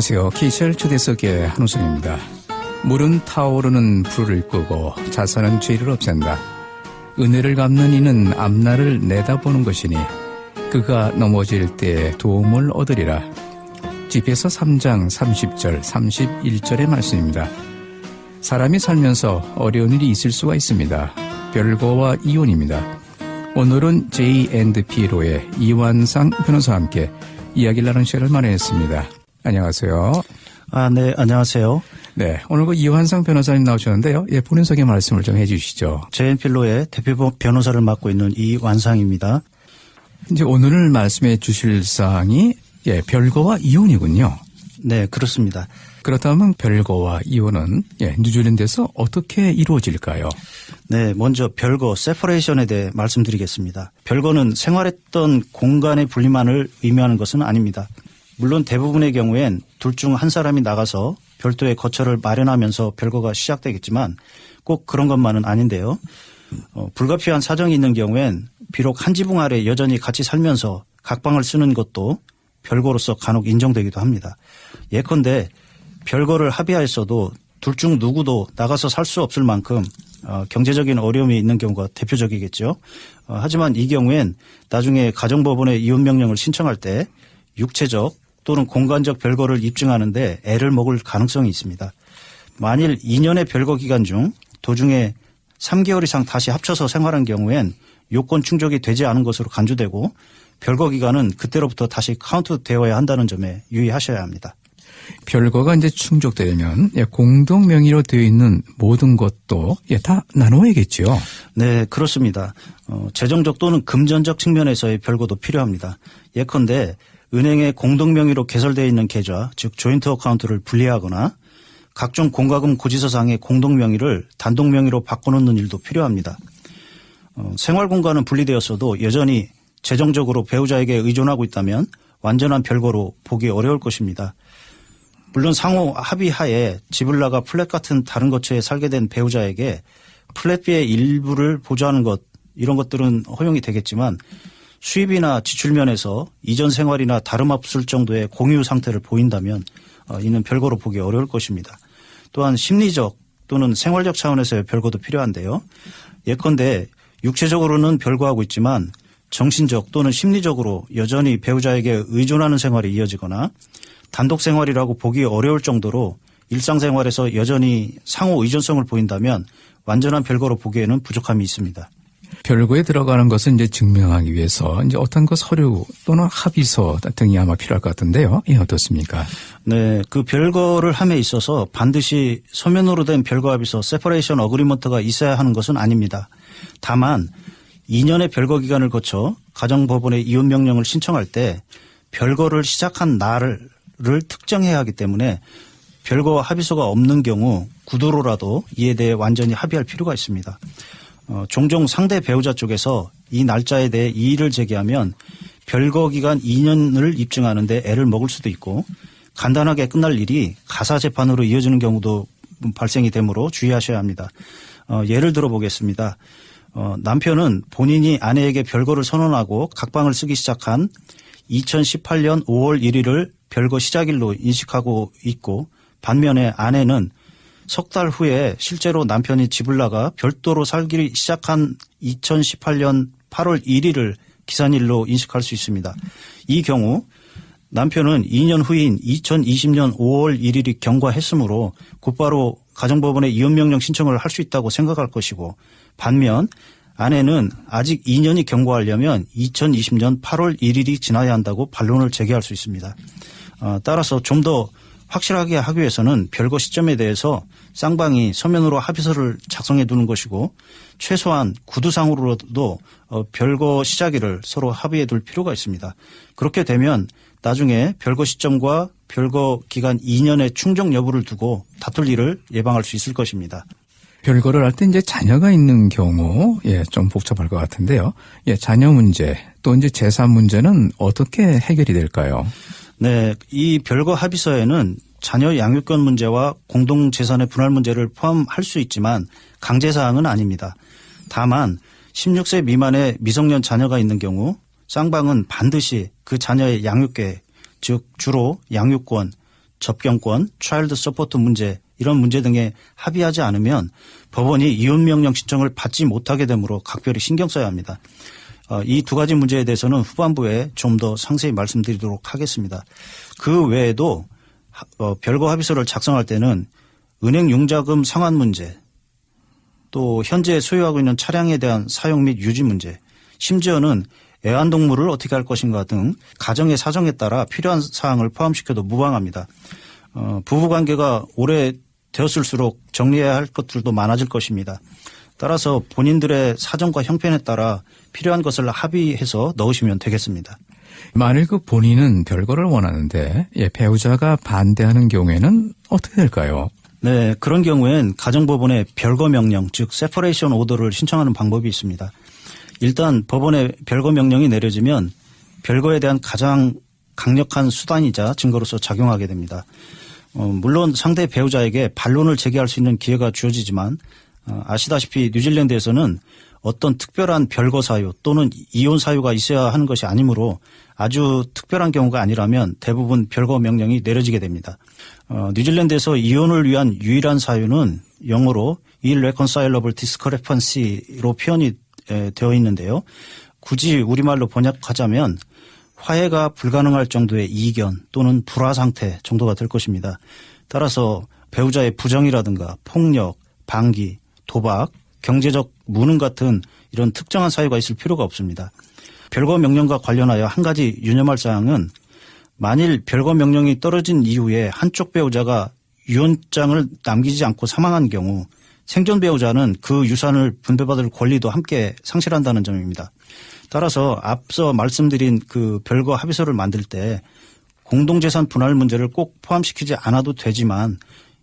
안녕하세요. KCL 초대석의 한우성입니다. 물은 타오르는 불을 끄고 자선은 죄를 없앤다. 은혜를 갚는 이는 앞날을 내다보는 것이니 그가 넘어질 때 도움을 얻으리라. 집에서 3장 30절 31절의 말씀입니다. 사람이 살면서 어려운 일이 있을 수가 있습니다. 별거와 이혼입니다. 오늘은 J&P로의 이완상 변호사와 함께 이야기를 나눈 시간을 마련했습니다. 안녕하세요. 아, 네, 안녕하세요. 네, 오늘 그 이완상 변호사님 나오셨는데요. 예, 본인 소개 말씀을 좀 해주시죠. 제인필로의 대표 변호사를 맡고 있는 이완상입니다. 이제 오늘 말씀해 주실 사항이 예, 별거와 이혼이군요. 네, 그렇습니다. 그렇다면 별거와 이혼은 예, 뉴질랜드에서 어떻게 이루어질까요? 네, 먼저 별거 세퍼레이션에 대해 말씀드리겠습니다. 별거는 생활했던 공간의 분리만을 의미하는 것은 아닙니다. 물론 대부분의 경우엔 둘 중 한 사람이 나가서 별도의 거처를 마련하면서 별거가 시작되겠지만 꼭 그런 것만은 아닌데요. 어, 불가피한 사정이 있는 경우엔 비록 한 지붕 아래 여전히 같이 살면서 각방을 쓰는 것도 별거로서 간혹 인정되기도 합니다. 예컨대 별거를 합의하였어도 둘 중 누구도 나가서 살 수 없을 만큼 어, 경제적인 어려움이 있는 경우가 대표적이겠죠. 어, 하지만 이 경우엔 나중에 가정법원에 이혼 명령을 신청할 때 육체적 또는 공간적 별거를 입증하는데 애를 먹을 가능성이 있습니다. 만일 2년의 별거 기간 중 도중에 3개월 이상 다시 합쳐서 생활한 경우엔 요건 충족이 되지 않은 것으로 간주되고 별거 기간은 그때로부터 다시 카운트 되어야 한다는 점에 유의하셔야 합니다. 별거가 이제 충족되려면 예, 공동 명의로 되어 있는 모든 것도 예, 다 나눠야겠죠. 네, 그렇습니다. 어, 재정적 또는 금전적 측면에서의 별거도 필요합니다. 예컨대 은행의 공동 명의로 개설되어 있는 계좌, 즉 조인트 어카운트를 분리하거나 각종 공과금 고지서상의 공동 명의를 단독 명의로 바꿔놓는 일도 필요합니다. 어, 생활 공간은 분리되었어도 여전히 재정적으로 배우자에게 의존하고 있다면 완전한 별거로 보기 어려울 것입니다. 물론 상호 합의하에 지불라가 플랫 같은 다른 거처에 살게 된 배우자에게 플랫비의 일부를 보조하는 것 이런 것들은 허용이 되겠지만 수입이나 지출 면에서 이전 생활이나 다름없을 정도의 공유 상태를 보인다면 어, 이는 별거로 보기 어려울 것입니다. 또한 심리적 또는 생활적 차원에서의 별거도 필요한데요. 예컨대 육체적으로는 별거하고 있지만 정신적 또는 심리적으로 여전히 배우자에게 의존하는 생활이 이어지거나 단독 생활이라고 보기 어려울 정도로 일상생활에서 여전히 상호 의존성을 보인다면 완전한 별거로 보기에는 부족함이 있습니다. 별거에 들어가는 것은 이제 증명하기 위해서 이제 어떤 그 서류 또는 합의서 등이 아마 필요할 것 같은데요. 예, 어떻습니까? 네, 그 별거를 함에 있어서 반드시 서면으로 된 별거 합의서 세퍼레이션 어그리먼트가 있어야 하는 것은 아닙니다. 다만 2년의 별거 기간을 거쳐 가정법원에 이혼 명령을 신청할 때 별거를 시작한 날을 특정해야 하기 때문에 별거 합의서가 없는 경우 구도로라도 이에 대해 완전히 합의할 필요가 있습니다. 어, 종종 상대 배우자 쪽에서 이 날짜에 대해 이의를 제기하면 별거 기간 2년을 입증하는데 애를 먹을 수도 있고 간단하게 끝날 일이 가사 재판으로 이어지는 경우도 발생이 되므로 주의하셔야 합니다. 어, 예를 들어 보겠습니다. 어, 남편은 본인이 아내에게 별거를 선언하고 각방을 쓰기 시작한 2018년 5월 1일을 별거 시작일로 인식하고 있고 반면에 아내는 석 달 후에 실제로 남편이 집을 나가 별도로 살기 시작한 2018년 8월 1일을 기산일로 인식할 수 있습니다. 이 경우 남편은 2년 후인 2020년 5월 1일이 경과했으므로 곧바로 가정법원에 이혼명령 신청을 할 수 있다고 생각할 것이고 반면 아내는 아직 2년이 경과하려면 2020년 8월 1일이 지나야 한다고 반론을 제기할 수 있습니다. 어, 따라서 좀더 확실하게 하기 위해서는 별거 시점에 대해서 쌍방이 서면으로 합의서를 작성해 두는 것이고 최소한 구두상으로도 어, 별거 시작일을 서로 합의해 둘 필요가 있습니다. 그렇게 되면 나중에 별거 시점과 별거 기간 2년의 충족 여부를 두고 다툴 일을 예방할 수 있을 것입니다. 별거를 할 때 이제 자녀가 있는 경우, 예, 좀 복잡할 것 같은데요. 예, 자녀 문제, 또 이제 재산 문제는 어떻게 해결이 될까요? 네, 이 별거 합의서에는 자녀 양육권 문제와 공동 재산의 분할 문제를 포함할 수 있지만 강제 사항은 아닙니다. 다만 16세 미만의 미성년 자녀가 있는 경우 쌍방은 반드시 그 자녀의 양육계, 즉 주로 양육권 접견권, 차일드 서포트 문제 이런 문제 등에 합의하지 않으면 법원이 이혼 명령 신청을 받지 못하게 되므로 각별히 신경 써야 합니다. 이 두 가지 문제에 대해서는 후반부에 좀 더 상세히 말씀드리도록 하겠습니다. 그 외에도 하- 어, 별거 합의서를 작성할 때는 은행 융자금 상환 문제, 또 현재 소유하고 있는 차량에 대한 사용 및 유지 문제, 심지어는 애완동물을 어떻게 할 것인가 등 가정의 사정에 따라 필요한 사항을 포함시켜도 무방합니다. 어, 부부관계가 오래 되었을수록 정리해야 할 것들도 많아질 것입니다. 따라서 본인들의 사정과 형편에 따라 필요한 것을 합의해서 넣으시면 되겠습니다. 만일 그 본인은 별거를 원하는데 예, 배우자가 반대하는 경우에는 어떻게 될까요? 네, 그런 경우엔 가정법원에 별거 명령, 즉 세퍼레이션 오더를 신청하는 방법이 있습니다. 일단 법원에 별거 명령이 내려지면 별거에 대한 가장 강력한 수단이자 증거로서 작용하게 됩니다. 어, 물론 상대 배우자에게 반론을 제기할 수 있는 기회가 주어지지만 어, 아시다시피 뉴질랜드에서는 어떤 특별한 별거 사유 또는 이혼 사유가 있어야 하는 것이 아니므로 아주 특별한 경우가 아니라면 대부분 별거 명령이 내려지게 됩니다. 어, 뉴질랜드에서 이혼을 위한 유일한 사유는 영어로 irreconcilable discrepancy로 표현이 에, 되어 있는데요. 굳이 우리말로 번역하자면 화해가 불가능할 정도의 이견 또는 불화 상태 정도가 될 것입니다. 따라서 배우자의 부정이라든가 폭력, 방기, 도박, 경제적 무능 같은 이런 특정한 사유가 있을 필요가 없습니다. 별거 명령과 관련하여 한 가지 유념할 사항은 만일 별거 명령이 떨어진 이후에 한쪽 배우자가 유언장을 남기지 않고 사망한 경우 생존 배우자는 그 유산을 분배받을 권리도 함께 상실한다는 점입니다. 따라서 앞서 말씀드린 그 별거 합의서를 만들 때 공동재산 분할 문제를 꼭 포함시키지 않아도 되지만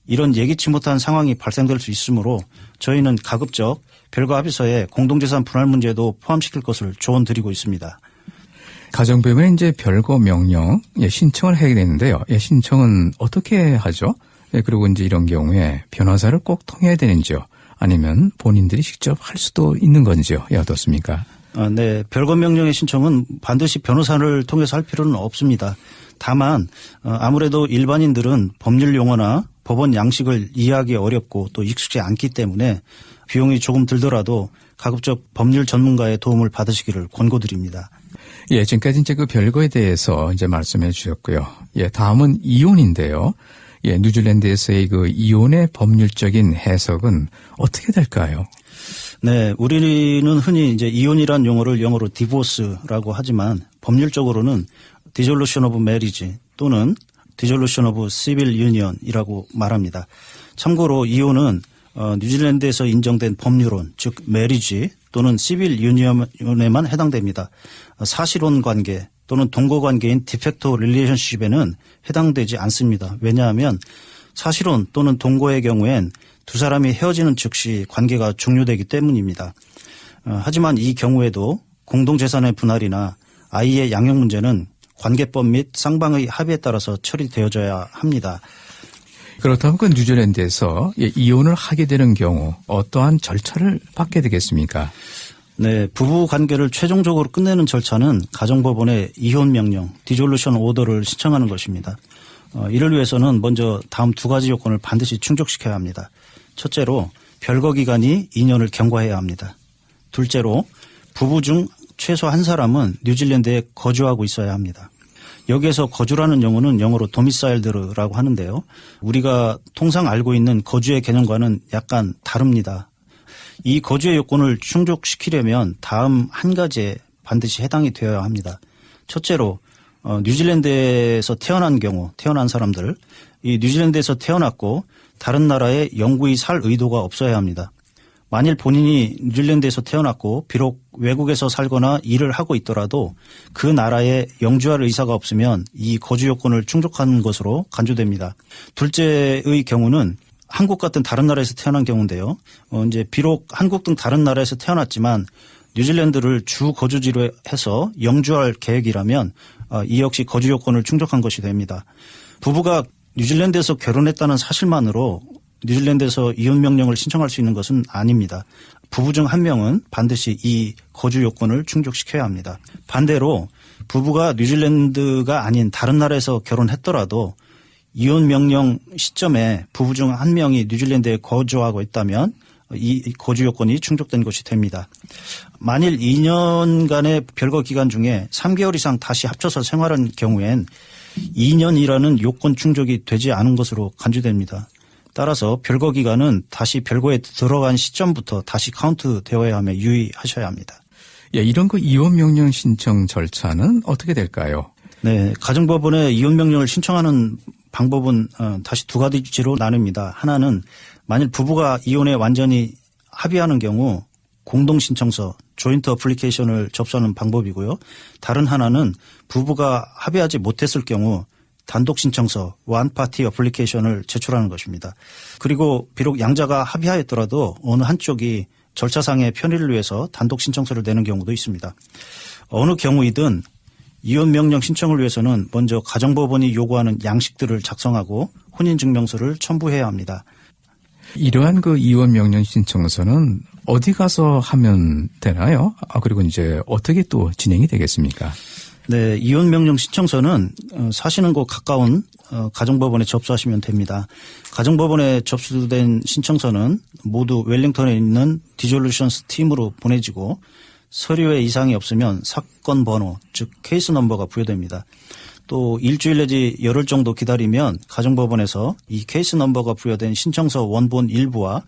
이런 예기치 못한 상황이 발생될 수 있으므로 저희는 가급적 별거 합의서에 공동재산 분할 문제도 포함시킬 것을 조언드리고 있습니다. 가정법원에 이제 별거 명령 예, 신청을 해야 되는데요. 예, 신청은 어떻게 하죠? 예, 그리고 이제 이런 경우에 변호사를 꼭 통해야 되는지요? 아니면 본인들이 직접 할 수도 있는 건지요? 예, 어떻습니까? 아, 네. 별거 명령의 신청은 반드시 변호사를 통해서 할 필요는 없습니다. 다만 어, 아무래도 일반인들은 법률 용어나 법원 양식을 이해하기 어렵고 또 익숙지 않기 때문에 비용이 조금 들더라도 가급적 법률 전문가의 도움을 받으시기를 권고드립니다. 예, 지금까지 이제 그 별거에 대해서 이제 말씀해 주셨고요. 예, 다음은 이혼인데요. 예, 뉴질랜드에서의 그 이혼의 법률적인 해석은 어떻게 될까요? 네, 우리는 흔히 이제 이혼이란 용어를 영어로 디보스라고 하지만 법률적으로는 dissolution of marriage 또는 dissolution of civil union이라고 말합니다. 참고로 이혼은 어, 뉴질랜드에서 인정된 법률론, 즉 메리지 또는 시빌 유니언에만 해당됩니다. 어, 사실혼 관계 또는 동거 관계인 디펙토 릴레이션십에는 해당되지 않습니다. 왜냐하면 사실혼 또는 동거의 경우엔 두 사람이 헤어지는 즉시 관계가 종료되기 때문입니다. 어, 하지만 이 경우에도 공동재산의 분할이나 아이의 양육 문제는 관계법 및 쌍방의 합의에 따라서 처리되어져야 합니다. 그렇다면 그 뉴질랜드에서 예, 이혼을 하게 되는 경우 어떠한 절차를 받게 되겠습니까? 네, 부부 관계를 최종적으로 끝내는 절차는 가정법원에 이혼 명령, 디졸루션 오더를 신청하는 것입니다. 어, 이를 위해서는 먼저 다음 두 가지 요건을 반드시 충족시켜야 합니다. 첫째로 별거 기간이 2년을 경과해야 합니다. 둘째로 부부 중 최소 한 사람은 뉴질랜드에 거주하고 있어야 합니다. 여기에서 거주라는 용어는 영어로 도미사일드라고 하는데요. 우리가 통상 알고 있는 거주의 개념과는 약간 다릅니다. 이 거주의 요건을 충족시키려면 다음 한 가지에 반드시 해당이 되어야 합니다. 첫째로 어, 뉴질랜드에서 태어난 경우 태어난 사람들 이 뉴질랜드에서 태어났고 다른 나라에 영구히 살 의도가 없어야 합니다. 만일 본인이 뉴질랜드에서 태어났고 비록 외국에서 살거나 일을 하고 있더라도 그 나라에 영주할 의사가 없으면 이 거주 요건을 충족하는 것으로 간주됩니다. 둘째의 경우는 한국 같은 다른 나라에서 태어난 경우인데요. 어, 이제 비록 한국 등 다른 나라에서 태어났지만 뉴질랜드를 주 거주지로 해서 영주할 계획이라면 어, 이 역시 거주 요건을 충족한 것이 됩니다. 부부가 뉴질랜드에서 결혼했다는 사실만으로 뉴질랜드에서 이혼 명령을 신청할 수 있는 것은 아닙니다. 부부 중 한 명은 반드시 이 거주 요건을 충족시켜야 합니다. 반대로 부부가 뉴질랜드가 아닌 다른 나라에서 결혼했더라도 이혼 명령 시점에 부부 중 한 명이 뉴질랜드에 거주하고 있다면 이 거주 요건이 충족된 것이 됩니다. 만일 2년간의 별거 기간 중에 3개월 이상 다시 합쳐서 생활한 경우엔 2년이라는 요건 충족이 되지 않은 것으로 간주됩니다. 따라서 별거 기간은 다시 별거에 들어간 시점부터 다시 카운트 되어야 하며 유의하셔야 합니다. 예, 이런 그 이혼 명령 신청 절차는 어떻게 될까요? 네, 가정법원에 이혼 명령을 신청하는 방법은 어, 다시 두 가지로 나눕니다. 하나는 만일 부부가 이혼에 완전히 합의하는 경우 공동 신청서 조인트 어플리케이션을 접수하는 방법이고요. 다른 하나는 부부가 합의하지 못했을 경우 단독 신청서 원 파티 어플리케이션을 제출하는 것입니다. 그리고 비록 양자가 합의하였더라도 어느 한쪽이 절차상의 편의를 위해서 단독 신청서를 내는 경우도 있습니다. 어느 경우이든 이혼 명령 신청을 위해서는 먼저 가정법원이 요구하는 양식들을 작성하고 혼인 증명서를 첨부해야 합니다. 이러한 그 이혼 명령 신청서는 어디 가서 하면 되나요? 아, 그리고 이제 어떻게 또 진행이 되겠습니까? 네, 이혼 명령 신청서는 어, 사시는 곳 가까운 어, 가정법원에 접수하시면 됩니다. 가정법원에 접수된 신청서는 모두 웰링턴에 있는 디졸루션스 팀으로 보내지고 서류에 이상이 없으면 사건 번호, 즉 케이스 넘버가 부여됩니다. 또 일주일 내지 열흘 정도 기다리면 가정법원에서 이 케이스 넘버가 부여된 신청서 원본 일부와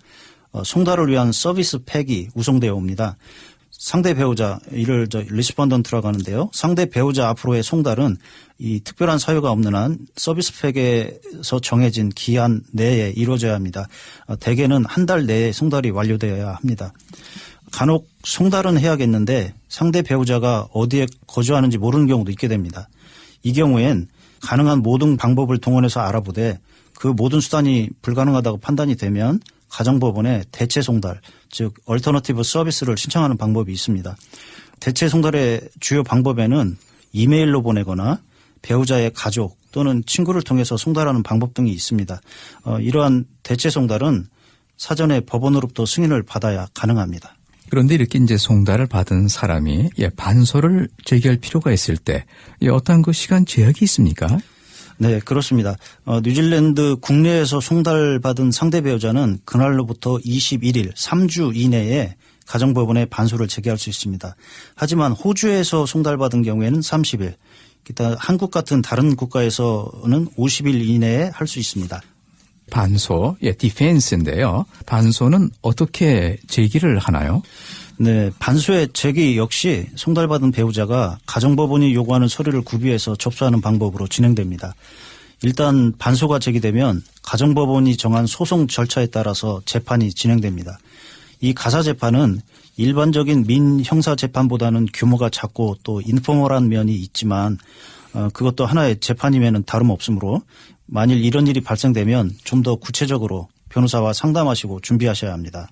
어, 송달을 위한 서비스 팩이 우송되어 옵니다. 상대 배우자 이를 저 리스펀던트라고 하는데요. 상대 배우자 앞으로의 송달은 이 특별한 사유가 없는 한 서비스 팩에서 정해진 기한 내에 이루어져야 합니다. 어, 대개는 한 달 내에 송달이 완료되어야 합니다. 간혹 송달은 해야겠는데 상대 배우자가 어디에 거주하는지 모르는 경우도 있게 됩니다. 이 경우엔 가능한 모든 방법을 동원해서 알아보되 그 모든 수단이 불가능하다고 판단이 되면 가정법원에 대체 송달, 즉 얼터너티브 서비스를 신청하는 방법이 있습니다. 대체 송달의 주요 방법에는 이메일로 보내거나 배우자의 가족 또는 친구를 통해서 송달하는 방법 등이 있습니다. 어, 이러한 대체 송달은 사전에 법원으로부터 승인을 받아야 가능합니다. 그런데 이렇게 이제 송달을 받은 사람이 예, 반소를 제기할 필요가 있을 때 예, 어떤 그 시간 제약이 있습니까? 네, 그렇습니다. 어, 뉴질랜드 국내에서 송달받은 상대 배우자는 그날로부터 21일, 3주 이내에 가정법원에 반소를 제기할 수 있습니다. 하지만 호주에서 송달받은 경우에는 30일, 기타 한국 같은 다른 국가에서는 50일 이내에 할 수 있습니다. 반소, 예, 디펜스인데요. 반소는 어떻게 제기를 하나요? 네, 반소의 제기 역시 송달받은 배우자가 가정법원이 요구하는 서류를 구비해서 접수하는 방법으로 진행됩니다. 일단 반소가 제기되면 가정법원이 정한 소송 절차에 따라서 재판이 진행됩니다. 이 가사 재판은 일반적인 민 형사 재판보다는 규모가 작고 또 인포멀한 면이 있지만 어, 그것도 하나의 재판임에는 다름없으므로 만일 이런 일이 발생되면 좀 더 구체적으로 변호사와 상담하시고 준비하셔야 합니다.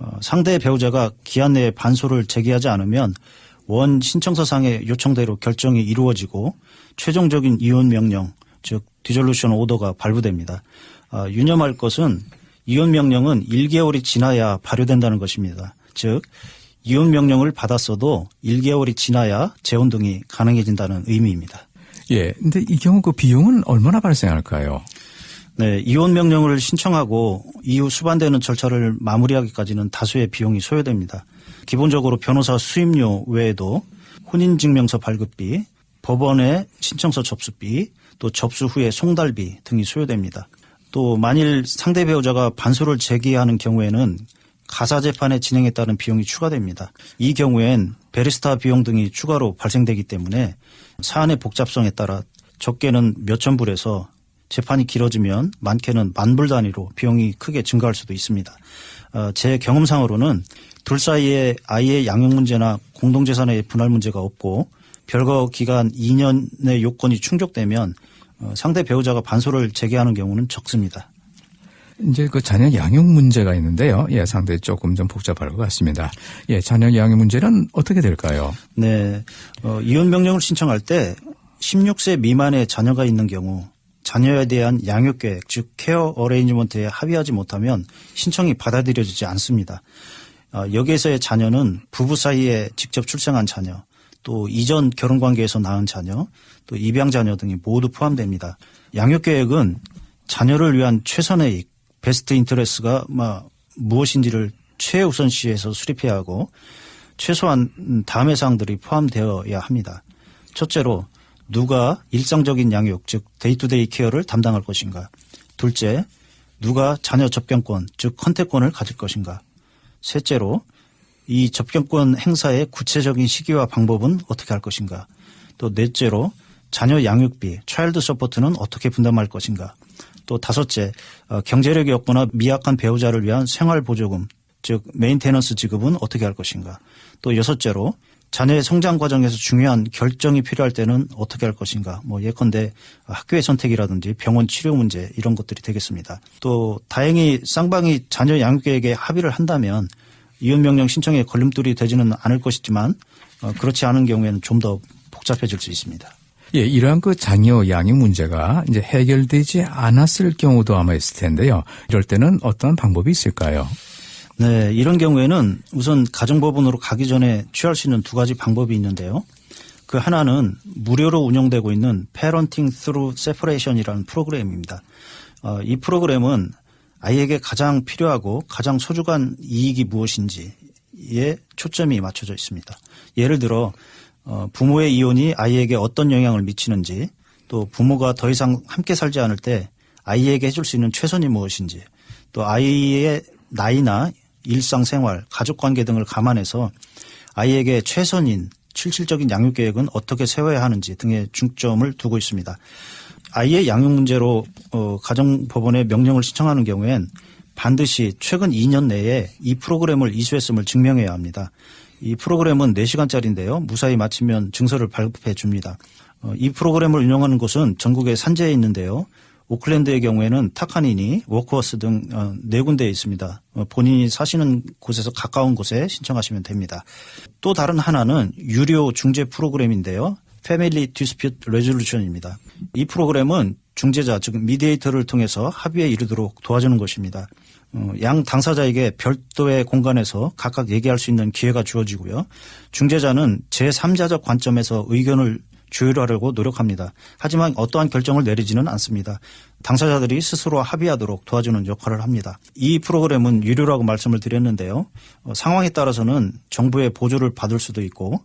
어, 상대 배우자가 기한 내에 반소를 제기하지 않으면 원 신청서상의 요청대로 결정이 이루어지고 최종적인 이혼 명령 즉 디졸루션 오더가 발부됩니다. 어, 유념할 것은 이혼 명령은 1개월이 지나야 발효된다는 것입니다. 즉 이혼 명령을 받았어도 1개월이 지나야 재혼 등이 가능해진다는 의미입니다. 예, 근데 이 경우 그 비용은 얼마나 발생할까요? 네, 이혼 명령을 신청하고 이후 수반되는 절차를 마무리하기까지는 다수의 비용이 소요됩니다. 기본적으로 변호사 수임료 외에도 혼인증명서 발급비, 법원의 신청서 접수비, 또 접수 후에 송달비 등이 소요됩니다. 또 만일 상대 배우자가 반소를 제기하는 경우에는 가사 재판의 진행에 따른 비용이 추가됩니다. 이 경우엔 베리스타 비용 등이 추가로 발생되기 때문에 사안의 복잡성에 따라 적게는 몇천 불에서 재판이 길어지면 많게는 만불 단위로 비용이 크게 증가할 수도 있습니다. 어, 제 경험상으로는 둘 사이에 아이의 양육 문제나 공동재산의 분할 문제가 없고 별거 기간 2년의 요건이 충족되면 어, 상대 배우자가 반소를 제기하는 경우는 적습니다. 이제 그 자녀 양육 문제가 있는데요. 예, 상당히 조금 좀 복잡할 것 같습니다. 예, 자녀 양육 문제는 어떻게 될까요? 네. 어, 이혼 명령을 신청할 때 16세 미만의 자녀가 있는 경우 자녀에 대한 양육 계획, 즉 케어 어레인지먼트에 합의하지 못하면 신청이 받아들여지지 않습니다. 어, 여기에서의 자녀는 부부 사이에 직접 출생한 자녀, 또 이전 결혼 관계에서 낳은 자녀, 또 입양 자녀 등이 모두 포함됩니다. 양육 계획은 자녀를 위한 최선의 이익, 베스트 인터레스가 막 무엇인지를 최우선시해서 수립해야 하고 최소한 다음의 사항들이 포함되어야 합니다. 첫째로 누가 일상적인 양육 즉 데이투데이 케어를 담당할 것인가. 둘째 누가 자녀 접견권 즉 컨택권을 가질 것인가. 셋째로 이 접견권 행사의 구체적인 시기와 방법은 어떻게 할 것인가. 또 넷째로 자녀 양육비, 차일드 서포트는 어떻게 분담할 것인가. 또 다섯째, 어, 경제력이 없거나 미약한 배우자를 위한 생활 보조금, 즉 메인테넌스 지급은 어떻게 할 것인가. 또 여섯째로 자녀의 성장 과정에서 중요한 결정이 필요할 때는 어떻게 할 것인가. 뭐 예컨대 학교의 선택이라든지 병원 치료 문제 이런 것들이 되겠습니다. 또 다행히 쌍방이 자녀 양육 계획에 합의를 한다면 이혼 명령 신청에 걸림돌이 되지는 않을 것이지만 어, 그렇지 않은 경우에는 좀 더 복잡해질 수 있습니다. 예, 이러한 그 자녀 양육 문제가 이제 해결되지 않았을 경우도 아마 있을 텐데요. 이럴 때는 어떤 방법이 있을까요? 네, 이런 경우에는 우선 가정법원으로 가기 전에 취할 수 있는 두 가지 방법이 있는데요. 그 하나는 무료로 운영되고 있는 Parenting Through Separation이라는 프로그램입니다. 어, 이 프로그램은 아이에게 가장 필요하고 가장 소중한 이익이 무엇인지에 초점이 맞춰져 있습니다. 예를 들어 어, 부모의 이혼이 아이에게 어떤 영향을 미치는지 또 부모가 더 이상 함께 살지 않을 때 아이에게 해줄 수 있는 최선이 무엇인지 또 아이의 나이나 일상생활, 가족관계 등을 감안해서 아이에게 최선인 실질적인 양육 계획은 어떻게 세워야 하는지 등의 중점을 두고 있습니다. 아이의 양육 문제로 어, 가정법원에 명령을 신청하는 경우엔 반드시 최근 2년 내에 이 프로그램을 이수했음을 증명해야 합니다. 이 프로그램은 4시간짜리인데요. 무사히 마치면 증서를 발급해 줍니다. 어, 이 프로그램을 운영하는 곳은 전국에 산재에 있는데요. 오클랜드의 경우에는 타카니니, 워크워스 등 네 군데에 있습니다. 어, 본인이 사시는 곳에서 가까운 곳에 신청하시면 됩니다. 또 다른 하나는 유료 중재 프로그램인데요. 패밀리 디스퓨트 레졸루션입니다. 이 프로그램은 중재자 즉 미디에이터를 통해서 합의에 이르도록 도와주는 것입니다. 어, 양 당사자에게 별도의 공간에서 각각 얘기할 수 있는 기회가 주어지고요. 중재자는 제3자적 관점에서 의견을 조율하려고 노력합니다. 하지만 어떠한 결정을 내리지는 않습니다. 당사자들이 스스로 합의하도록 도와주는 역할을 합니다. 이 프로그램은 유료라고 말씀을 드렸는데요. 어, 상황에 따라서는 정부의 보조를 받을 수도 있고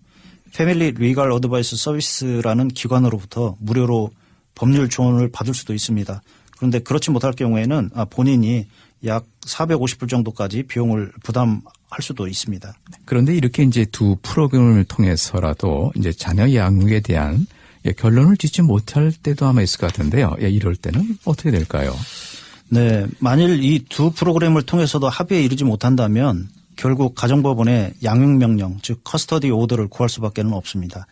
패밀리 리갈 어드바이스 서비스라는 기관으로부터 무료로 법률 조언을 받을 수도 있습니다. 그런데 그렇지 못할 경우에는 아, 본인이 약 450불 정도까지 비용을 부담할 수도 있습니다. 그런데 이렇게 이제 두 프로그램을 통해서라도 이제 자녀 양육에 대한 예, 결론을 짓지 못할 때도 아마 있을 것 같은데요. 예, 이럴 때는 어떻게 될까요? 네, 만일 이 두 프로그램을 통해서도 합의에 이르지 못한다면 결국 가정법원에 양육명령, 즉 커스터디 오더를 구할 수밖에 는 없습니다.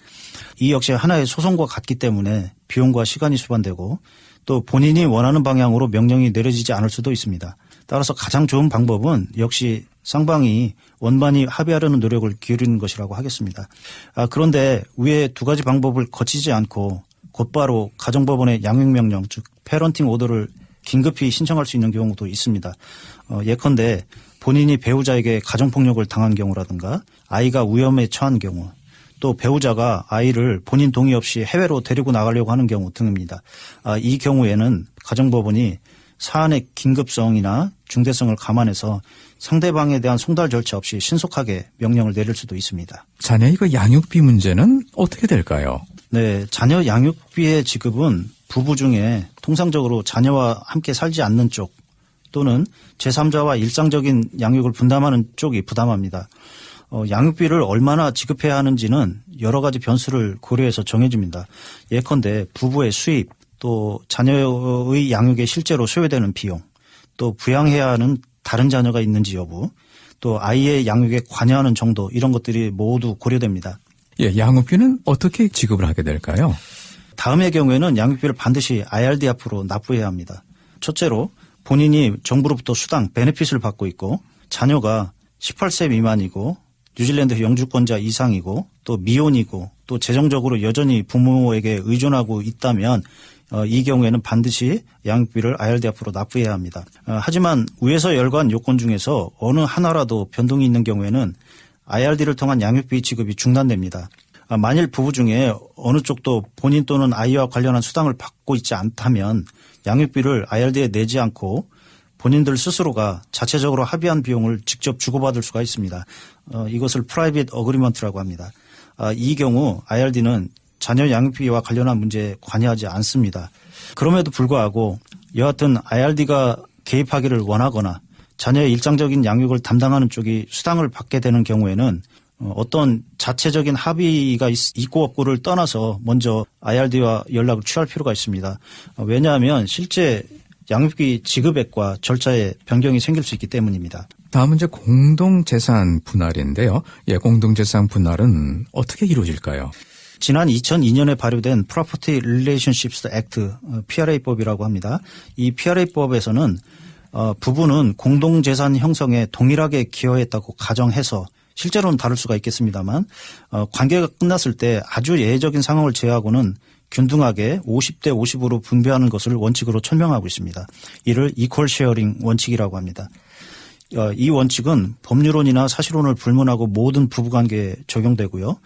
이 역시 하나의 소송과 같기 때문에 비용과 시간이 수반되고 또 본인이 원하는 방향으로 명령이 내려지지 않을 수도 있습니다. 따라서 가장 좋은 방법은 역시 쌍방이 원만히 합의하려는 노력을 기울이는 것이라고 하겠습니다. 아, 그런데 위에 두 가지 방법을 거치지 않고 곧바로 가정법원의 양육명령, 즉 패런팅 오더를 긴급히 신청할 수 있는 경우도 있습니다. 어, 예컨대 본인이 배우자에게 가정폭력을 당한 경우라든가 아이가 위험에 처한 경우 또 배우자가 아이를 본인 동의 없이 해외로 데리고 나가려고 하는 경우 등입니다. 아, 이 경우에는 가정법원이 사안의 긴급성이나 중대성을 감안해서 상대방에 대한 송달 절차 없이 신속하게 명령을 내릴 수도 있습니다. 자녀의 그 양육비 문제는 어떻게 될까요? 네, 자녀 양육비의 지급은 부부 중에 통상적으로 자녀와 함께 살지 않는 쪽 또는 제3자와 일상적인 양육을 분담하는 쪽이 부담합니다. 어, 양육비를 얼마나 지급해야 하는지는 여러 가지 변수를 고려해서 정해집니다. 예컨대 부부의 수입, 또 자녀의 양육에 실제로 소요되는 비용, 또 부양해야 하는 다른 자녀가 있는지 여부, 또 아이의 양육에 관여하는 정도 이런 것들이 모두 고려됩니다. 예, 양육비는 어떻게 지급을 하게 될까요? 다음의 경우에는 양육비를 반드시 IRD 앞으로 납부해야 합니다. 첫째로 본인이 정부로부터 수당, 베네핏을 받고 있고 자녀가 18세 미만이고 뉴질랜드 영주권자 이상이고 또 미혼이고 또 재정적으로 여전히 부모에게 의존하고 있다면 어, 이 경우에는 반드시 양육비를 IRD 앞으로 납부해야 합니다. 어, 하지만 위에서 열거한 요건 중에서 어느 하나라도 변동이 있는 경우에는 IRD를 통한 양육비 지급이 중단됩니다. 아, 만일 부부 중에 어느 쪽도 본인 또는 아이와 관련한 수당을 받고 있지 않다면 양육비를 IRD에 내지 않고 본인들 스스로가 자체적으로 합의한 비용을 직접 주고받을 수가 있습니다. 어, 이것을 프라이빗 어그리먼트라고 합니다. 아, 이 경우 IRD는 자녀 양육비와 관련한 문제에 관여하지 않습니다. 그럼에도 불구하고 여하튼 IRD가 개입하기를 원하거나 자녀의 일상적인 양육을 담당하는 쪽이 수당을 받게 되는 경우에는 어, 어떤 자체적인 합의가 있- 있고 없고를 떠나서 먼저 IRD와 연락을 취할 필요가 있습니다. 어, 왜냐하면 실제 양육비 지급액과 절차에 변경이 생길 수 있기 때문입니다. 다음은 이제 공동재산 분할인데요. 예, 공동재산 분할은 어떻게 이루어질까요? 지난 2002년에 발효된 Property Relationships Act 어, PRA법이라고 합니다. 이 PRA법에서는 어, 부부는 공동재산 형성에 동일하게 기여했다고 가정해서 실제로는 다를 수가 있겠습니다만 어, 관계가 끝났을 때 아주 예외적인 상황을 제외하고는 균등하게 50대 50으로 분배하는 것을 원칙으로 천명하고 있습니다. 이를 이퀄 쉐어링 원칙이라고 합니다. 어, 이 원칙은 법률론이나 사실론을 불문하고 모든 부부관계에 적용되고요.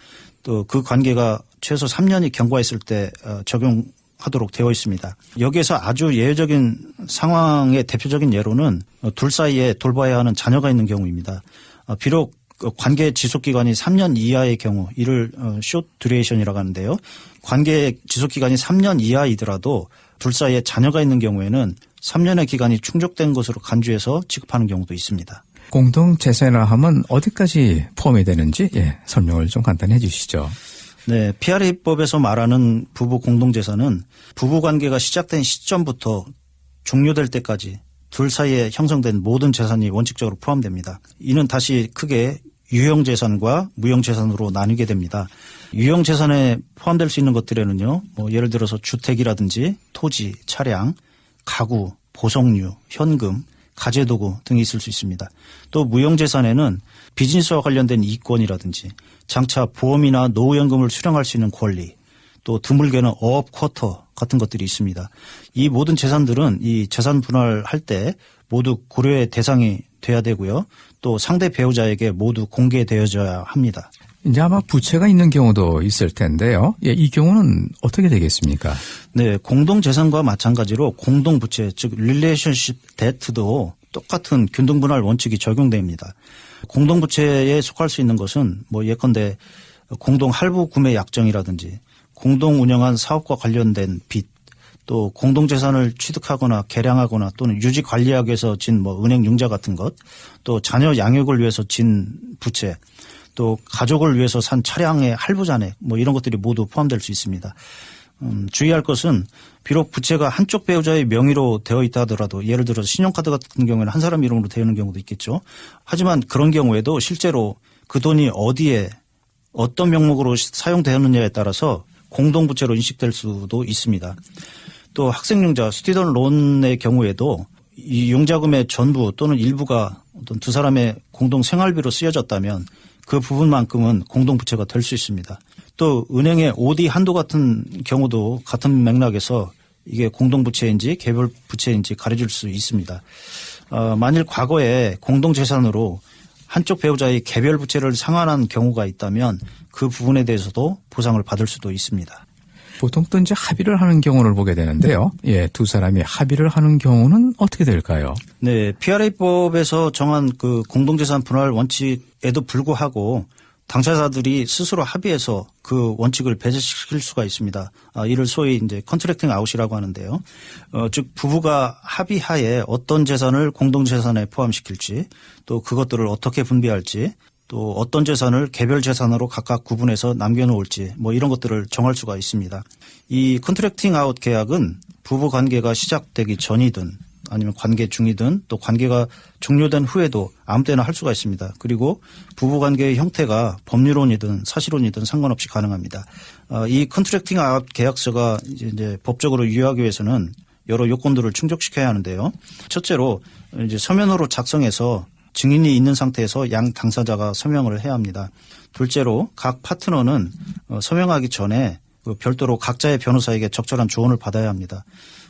또 그 관계가 최소 3년이 경과했을 때 어, 적용하도록 되어 있습니다. 여기에서 아주 예외적인 상황의 대표적인 예로는 어, 둘 사이에 돌봐야 하는 자녀가 있는 경우입니다. 어, 비록 그 관계 지속 기간이 3년 이하의 경우 이를 숏 듀레이션이라고 하는데요. 관계 지속 기간이 3년 이하이더라도 둘 사이에 자녀가 있는 경우에는 3년의 기간이 충족된 것으로 간주해서 지급하는 경우도 있습니다. 공동재산이라 하면 어디까지 포함이 되는지 예, 설명을 좀 간단히 해 주시죠. 네, PRA법에서 말하는 부부 공동재산은 부부 관계가 시작된 시점부터 종료될 때까지 둘 사이에 형성된 모든 재산이 원칙적으로 포함됩니다. 이는 다시 크게 유형 재산과 무형 재산으로 나뉘게 됩니다. 유형 재산에 포함될 수 있는 것들에는요, 뭐 예를 들어서 주택이라든지 토지, 차량, 가구, 보석류, 현금, 가재도구 등이 있을 수 있습니다. 또 무형재산에는 비즈니스와 관련된 이권이라든지 장차 보험이나 노후연금을 수령할 수 있는 권리 또 드물게는 어업 쿼터 같은 것들이 있습니다. 이 모든 재산들은 이 재산 분할할 때 모두 고려의 대상이 돼야 되고요. 또 상대 배우자에게 모두 공개되어져야 합니다. 이제 아마 부채가 있는 경우도 있을 텐데요. 예, 이 경우는 어떻게 되겠습니까? 네, 공동 재산과 마찬가지로 공동 부채 즉 릴레이션십 데트도 똑같은 균등 분할 원칙이 적용됩니다. 공동 부채에 속할 수 있는 것은 뭐 예컨대 공동 할부 구매 약정이라든지 공동 운영한 사업과 관련된 빚, 또 공동 재산을 취득하거나 개량하거나 또는 유지 관리하기 위해서 진 뭐 은행 융자 같은 것, 또 자녀 양육을 위해서 진 부채, 또 가족을 위해서 산 차량의 할부 잔액 뭐 이런 것들이 모두 포함될 수 있습니다. 음, 주의할 것은 비록 부채가 한쪽 배우자의 명의로 되어 있다 하더라도 예를 들어서 신용카드 같은 경우에는 한 사람 이름으로 되는 경우도 있겠죠. 하지만 그런 경우에도 실제로 그 돈이 어디에 어떤 명목으로 시- 사용되었느냐에 따라서 공동부채로 인식될 수도 있습니다. 또 학생융자 스튜던 론의 경우에도 이 융자금의 전부 또는 일부가 어떤 두 사람의 공동 생활비로 쓰여졌다면 그 부분만큼은 공동부채가 될 수 있습니다. 또 은행의 OD 한도 같은 경우도 같은 맥락에서 이게 공동부채인지 개별 부채인지 가려질 수 있습니다. 어, 만일 과거에 공동재산으로 한쪽 배우자의 개별 부채를 상환한 경우가 있다면 그 부분에 대해서도 보상을 받을 수도 있습니다. 보통 또 이제 합의를 하는 경우를 보게 되는데요. 예, 두 사람이 합의를 하는 경우는 어떻게 될까요? 네, PRA법에서 정한 그 공동재산 분할 원칙 에도 불구하고 당사자들이 스스로 합의해서 그 원칙을 배제시킬 수가 있습니다. 아, 이를 소위 이제 컨트랙팅 아웃이라고 하는데요. 어, 즉 부부가 합의하에 어떤 재산을 공동 재산에 포함시킬지 또 그것들을 어떻게 분배할지 또 어떤 재산을 개별 재산으로 각각 구분해서 남겨놓을지 뭐 이런 것들을 정할 수가 있습니다. 이 컨트랙팅 아웃 계약은 부부 관계가 시작되기 전이든 아니면 관계 중이든 또 관계가 종료된 후에도 아무 때나 할 수가 있습니다. 그리고 부부 관계의 형태가 법률론이든 사실론이든 상관없이 가능합니다. 어, 이 컨트랙팅 계약서가 이제 이제 법적으로 유효하기 위해서는 여러 요건들을 충족시켜야 하는데요. 첫째로 이제 서면으로 작성해서 증인이 있는 상태에서 양 당사자가 서명을 해야 합니다. 둘째로 각 파트너는 어, 서명하기 전에 그 별도로 각자의 변호사에게 적절한 조언을 받아야 합니다.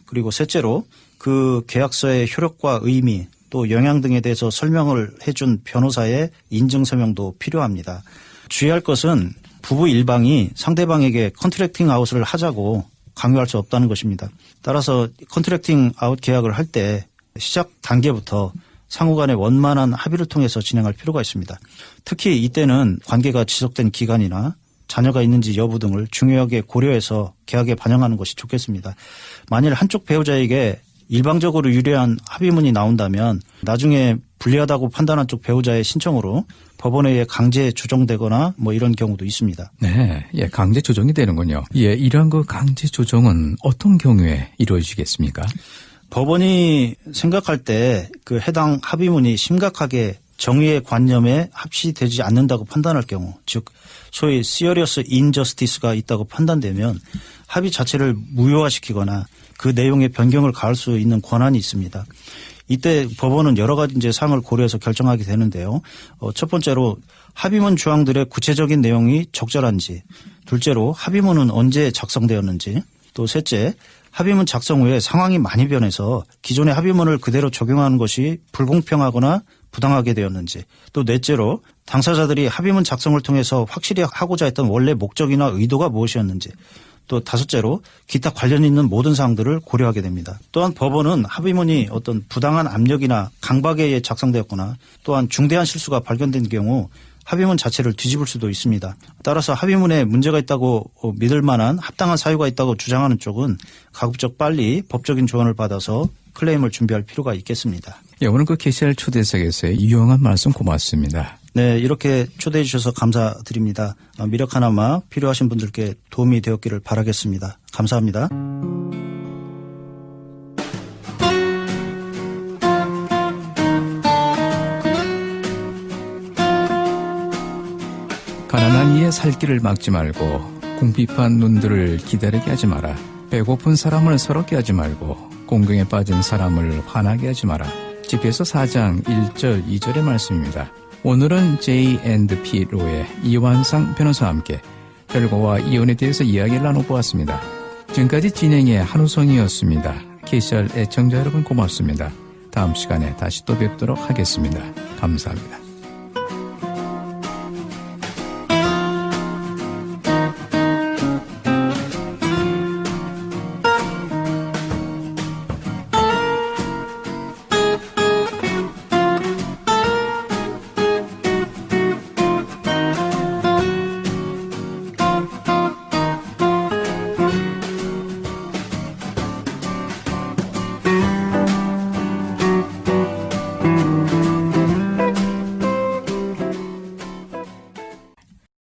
그리고 셋째로 그 계약서의 효력과 의미 또 영향 등에 대해서 설명을 해준 변호사의 인증 서명도 필요합니다. 주의할 것은 부부 일방이 상대방에게 컨트랙팅 아웃을 하자고 강요할 수 없다는 것입니다. 따라서 컨트랙팅 아웃 계약을 할 때 시작 단계부터 상호 간의 원만한 합의를 통해서 진행할 필요가 있습니다. 특히 이때는 관계가 지속된 기간이나 자녀가 있는지 여부 등을 중요하게 고려해서 계약에 반영하는 것이 좋겠습니다. 만일 한쪽 배우자에게 일방적으로 유리한 합의문이 나온다면 나중에 불리하다고 판단한 쪽 배우자의 신청으로 법원에 의해 강제 조정되거나 뭐 이런 경우도 있습니다. 네, 예, 강제 조정이 되는군요. 예, 이러한 그 강제 조정은 어떤 경우에 이루어지겠습니까? 법원이 생각할 때 그 해당 합의문이 심각하게 정의의 관념에 합치되지 않는다고 판단할 경우, 즉 소위 시어리어스 인저스티스가 있다고 판단되면 합의 자체를 무효화시키거나 그 내용의 변경을 가할 수 있는 권한이 있습니다. 이때 법원은 여러 가지 이제 사항을 고려해서 결정하게 되는데요. 어, 첫 번째로 합의문 조항들의 구체적인 내용이 적절한지, 둘째로 합의문은 언제 작성되었는지, 또 셋째 합의문 작성 후에 상황이 많이 변해서 기존의 합의문을 그대로 적용하는 것이 불공평하거나 부당하게 되었는지 또 넷째로 당사자들이 합의문 작성을 통해서 확실히 하고자 했던 원래 목적이나 의도가 무엇이었는지 또 다섯째로 기타 관련 있는 모든 사항들을 고려하게 됩니다. 또한 법원은 합의문이 어떤 부당한 압력이나 강박에 의해 작성되었거나 또한 중대한 실수가 발견된 경우 합의문 자체를 뒤집을 수도 있습니다. 따라서 합의문에 문제가 있다고 믿을 만한 합당한 사유가 있다고 주장하는 쪽은 가급적 빨리 법적인 조언을 받아서 클레임을 준비할 필요가 있겠습니다. 예, 오늘 그 KCR 초대석에서의 유용한 말씀 고맙습니다. 네, 이렇게 초대해 주셔서 감사드립니다. 어, 미력 하나마 필요하신 분들께 도움이 되었기를 바라겠습니다. 감사합니다. 가난한 이의 살 길을 막지 말고 궁핍한 눈들을 기다리게 하지 마라. 배고픈 사람을 서럽게 하지 말고 공경에 빠진 사람을 화나게 하지 마라. 집에서 4장 1절 2절의 말씀입니다. 오늘은 J&P 로의 이완상 변호사와 함께 별거와 이혼에 대해서 이야기를 나눠보았습니다. 지금까지 진행의 한우성이었습니다. KCR 애청자 여러분 고맙습니다. 다음 시간에 다시 또 뵙도록 하겠습니다. 감사합니다.